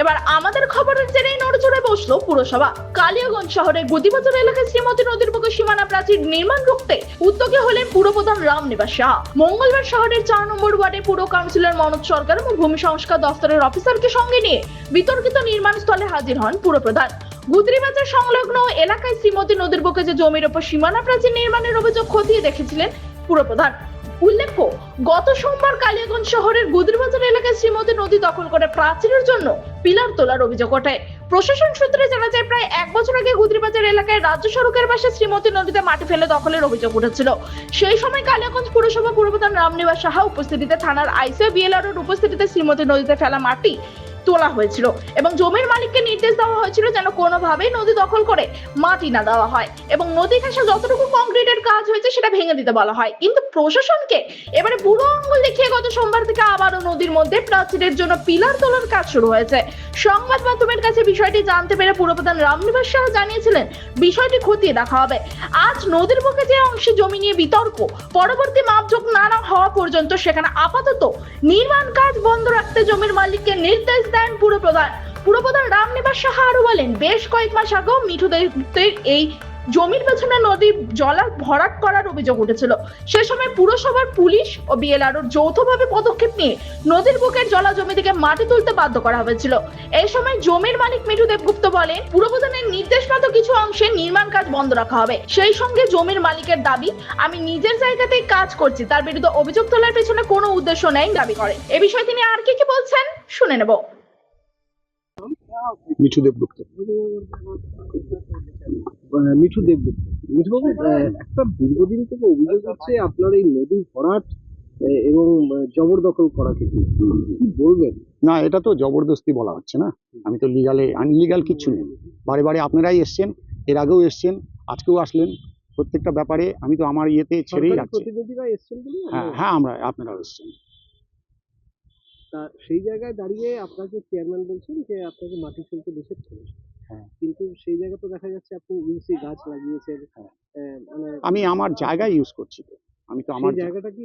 এবার আমাদের খবরের জেরেই নড়চড়ে বসল পুরসভা। কালিয়াগঞ্জ শহরের গদিবাজার এলাকায় শ্রীমতী নদীর বুকে সীমানা প্রাচীর নির্মাণ রুখতে উদ্যোগী হলেন পুরপ্রধান রামনিবাস শাহ। মঙ্গলবার শহরের চার নম্বর ওয়ার্ডে পুর কাউন্সিলর মনোজ সরকার এবং ভূমি সংস্কার দপ্তরের অফিসারকে সঙ্গে নিয়ে বিতর্কিত নির্মাণ স্থলে হাজির হন পুরপ্রধান। গুদরিবাজার সংলগ্ন এলাকায় শ্রীমতী নদীর বুকে যে জমির ওপর সীমানা প্রাচীর নির্মাণের অভিযোগ খতিয়ে দেখেছিলেন পুরপ্রধান। উল্লেখ্য, গত সোমবার কালিয়াগঞ্জ শহরের গুদিরবাজার এলাকায় শ্রীমতী নদী দখল করে প্রাচীরের জন্য পিলার তোলার অভিযোগ ওঠে। প্রশাসন সূত্রে জানা যায়, প্রায় এক বছর আগে গুদরিবাজার এলাকায় রাজ্য সড়কের পাশে শ্রীমতী নদীতে মাটি ফেলে দখলের অভিযোগ উঠেছিল। সেই সময় কালিয়াগঞ্জ পুরসভা পূর্বতন রামনিবাস সাহা উপস্থিতিতে থানার আইসিও বিএলআর উপস্থিতিতে শ্রীমতী নদীতে ফেলা মাটি তোলা হয়েছিল এবং জমির মালিককে নির্দেশ দেওয়া হয়েছিল যেন কোনোভাবেই নদী দখল করে মাটি না দেওয়া হয় এবং নদী ঘেঁষা যতটুকু কংক্রিটের কাজ হয়েছে সেটা ভেঙে দিতে বলা হয়। কিন্তু প্রশাসনকে এবারে বুড়ো আঙ্গুল দেখিয়ে গত সোমবার থেকে আবারও নদীর মধ্যে প্রাচীরের জন্য পিলার তোলার কাজ শুরু হয়েছে। সংবাদ মাধ্যমের কাছে বিষয়টি জানতে পেরে পুরপ্রধান রামনিবাস শাহ জানিয়েছিলেন, বিষয়টি খতিয়ে দেখা হবে। আজ নদীর বুকে যে অংশে জমি নিয়ে বিতর্ক, পরবর্তী না না হওয়া পর্যন্ত সেখানে আপাতত নির্মাণ কাজ বন্ধ রাখতে জমির মালিককে নির্দেশ দেন পুরপ্রধান। পুরপ্রধান রামনিবাস সাহা আরও বলেন, বেশ কয়েক মাস আগেও মিঠু দত্তের এই জমির পেছনে নদী জলা ভরাট করার অভিযোগ উঠেছিল। সে সময় পুরসভার পুলিশ ও বিএলআরওর যৌথভাবে পদক্ষেপ নিয়ে নদীর বুকের জলা জমি থেকে মাটি তুলতে বাধ্য করা হয়েছিল। এই সময় জমির মালিক মিঠু দেবগুপ্ত বলে পুরপ্রধানের নির্দেশ মতো কিছু অংশে নির্মাণ কাজ বন্ধ রাখা হবে। সেই সঙ্গে জমির মালিকের দাবি, আমি নিজের জায়গাতেই কাজ করছি। তার বিরুদ্ধে অভিযোগ তোলার পেছনে কোনো উদ্দেশ্য নেই দাবি করে এ বিষয়ে তিনি আর কি কি বলছেন, শুনে নেব। মিঠু দেবগুপ্ত। মিঠু দেবগুপ্ত। মিঠুবাবু একটা দীর্ঘদিন থেকে অভিযোগ হচ্ছে আপনার এই নদী ভরাট এবং জবরদখল করা কি বলবেন? না এটা তো জবরদস্তি বলা হচ্ছে না। আমি তো লিগালে আনলিগাল কিছু নেই। বারে বারে আপনারাই এসছেন এর আগেও এসছেন আজকেও আসলেন। প্রত্যেকটা ব্যাপারে আমি তো আমার ইয়েতে ছেড়েই বলে হ্যাঁ। হ্যাঁ আমরা আপনারাও এসছেন। তা সেই জায়গায় দাঁড়িয়ে আপনাকে চেয়ারম্যান বলছেন যে আপনাকে মাটি ফেলতে নিষেধ করেছে। হ্যাঁ। কিন্তু সেই জায়গা তো দেখা যাচ্ছে আপনি ইউসি গাছ লাগিয়েছেন হ্যাঁ। মানে আমি আমার জায়গায় ইউজ করছি তো। আমি তো আমার জায়গাটা কি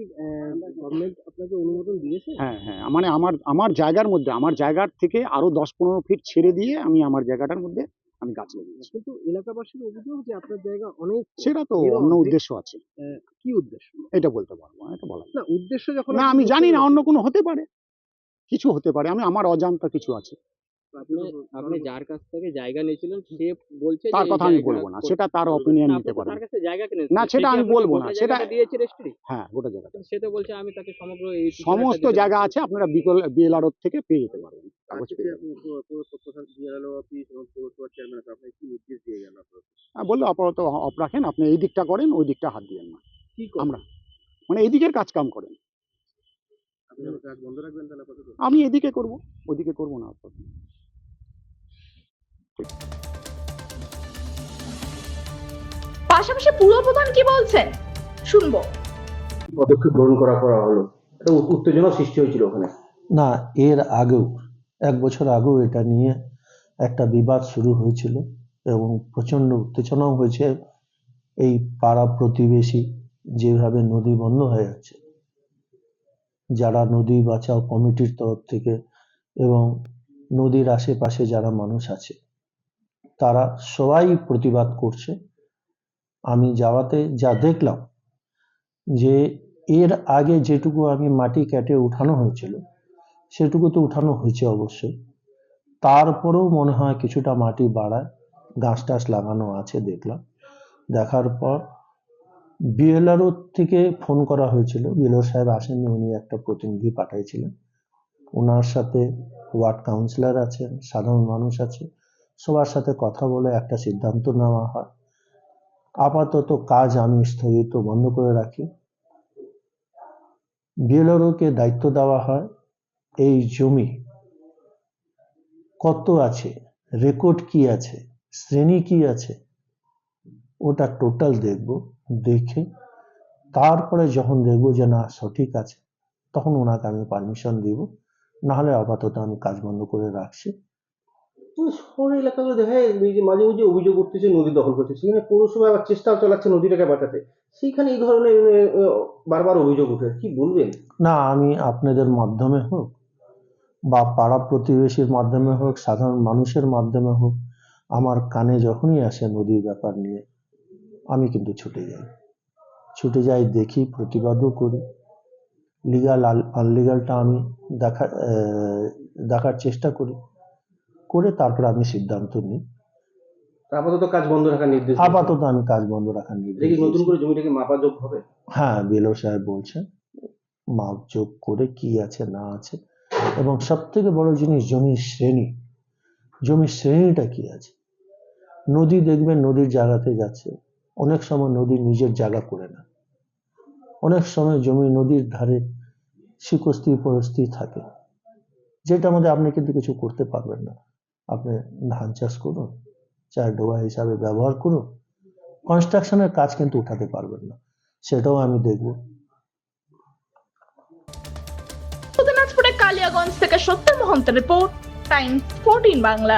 গভর্নমেন্ট আপনাকে অনুমোদন দিয়েছে? হ্যাঁ হ্যাঁ। মানে আমার আমার জায়গার মধ্যে আমার জায়গার থেকে আরও দশ পনেরো ফিট ছেড়ে দিয়ে আমি আমার জায়গাটার মধ্যে আমি গাছ লাগিয়েছি। কিন্তু এলাকাবাসীর অভিযোগ যে আপনার জায়গা অনেক সেটা তো অন্য উদ্দেশ্য আছে। কি উদ্দেশ্য? এটা বলতে পারব এটা বলা না উদ্দেশ্য যখন না আমি জানি না অন্য কোনো হতে পারে। কিছু হতে পারে আমি আমার অজান্তা কিছু আছে। আপনি আপনি যার কাছ থেকে জায়গা নিয়েছিলেন সে বলছে তার এই কথা আমি বলব না সেটা তার অপিনিয়ন নিতে আপনি তার কাছে জায়গা কিনেছেন না, সেটা আমি বলব না, সেটা- দিয়েছে রেস্ট্রি? হ্যাঁ গোটা জায়গাটা। সে তো বলছে আমি তাকে সমগ্র এই সমস্ত জায়গা আছে আপনারা বিকল বিএলআর থেকে পেয়ে যেতে পারবেন। হ্যাঁ, বলল আপাতত অফ রাখেন আপনি এই দিকটা করেন ওই দিকটা হাত দিয়েন না। আমরা মানে এই দিকের কাজ কাম করেন। কাজ বন্ধ রাখবেন তাহলে আপাতত? আমি এদিকে করব ওদিকে করব না আপাতত। পাশাপাশি পুরপ্রধান কি বলছেন? শুনব। পদক্ষেপ গ্রহণ করা করা হলো। একটা উত্তেজনা সৃষ্টি হয়েছিল ওখানে। না এর আগেও এক বছর আগেও এটা নিয়ে একটা বিবাদ শুরু হয়েছিল এবং প্রচণ্ড উত্তেজনাও হয়েছে। এই পাড়া প্রতিবেশী যেভাবে নদী বন্ধ হয়ে যাচ্ছে যারা নদী বাঁচাও কমিটির তরফ থেকে এবং নদীর আশেপাশে যারা মানুষ আছে, তারা সবাই প্রতিবাদ করছে। আমি যাওয়াতে যা দেখলাম যে এর আগে যেটুকু আমি মাটি কেটে উঠানো হয়েছিল, সেটুকু তো উঠানো হয়েছে অবশ্যই। তারপরেও মনে হয় কিছুটা মাটি বাড়ায়, গাছ টাছ লাগানো আছে দেখলাম। দেখার পর বিএলআরও থেকে ফোন করা হয়েছিল। বিএলআর সাহেব আসেননি, উনি একটা প্রতিনিধি পাঠিয়েছিলেন ওনার সাথে ওয়ার্ড কাউন্সিলর আছেন, সাধারণ মানুষ আছে। সবার সাথে কথা বলে একটা সিদ্ধান্ত নেওয়া হয়। আপাতত কাজ আমি স্থগিত বন্ধ করে রাখি। বিএলআরওকে দায়িত্ব দেওয়া হয়, এই জমি কত আছে রেকর্ড কি আছে, শ্রেণি কি আছে ওটা টোটাল দেখব দেখে তারপরে যখন দেখব যে না সঠিক আছে তখন ওনাকে আমি পারমিশন দিব। নাহলে আপাতত আমি কাজ বন্ধ করে রাখছি। শহর এলাকাগুলো দেখা যায় মাঝে মাঝে অভিযোগ উঠতেছে নদী দখল করছে সেখানে পৌরসভা আবার চেষ্টা চালাচ্ছে নদীটাকে বাঁচাতে। সেইখানে এই ধরনের বারবার অভিযোগ উঠে কি বলবেন? না আমি আপনাদের মাধ্যমে হোক বা পাড়া প্রতিবেশীর মাধ্যমে হোক সাধারণ মানুষের মাধ্যমে হোক আমার কানে যখনই আসে নদীর ব্যাপার নিয়ে আমি কিন্তু ছুটে যাই। ছুটে যাই দেখি প্রতিবাদও করি। লিগাল আনলিগালটা আমি দেখা দেখার চেষ্টা করি। করে তারপরে আমি সিদ্ধান্ত নিই। আপাতত কাজ বন্ধ রাখার নির্দেশ আপাতত আমি কাজ বন্ধ রাখার নির্দেশ দেখি নতুন করে জমিটাকে মাপাযোগ হবে। হ্যাঁ বিএলও সাহেব বলছেন মাপ যোগ করে কি আছে না আছে। এবং সব থেকে বড় জিনিস জমির শ্রেণি। জমির শ্রেণীটা কি আছে? নদী দেখবেন নদীর জায়গাতে যাচ্ছে। অনেক সময় নদী নিজের জায়গা করে না। অনেক সময় জমি নদীর ধারে শিকস্তি পরস্তি থাকে। যেটা আমাদের আপনি কিন্তু কিছু করতে পারবেন না। আপনি ধান চাষ করুন চার ডোবা হিসাবে ব্যবহার করুন কনস্ট্রাকশনের কাজ কিন্তু উঠাতে পারবেন না। সেটাও আমি দেখব। দিনাজপুরে কালিয়াগঞ্জ থেকে Satya Mahanta report Times fourteen Bangla.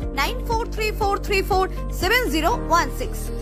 94343470016.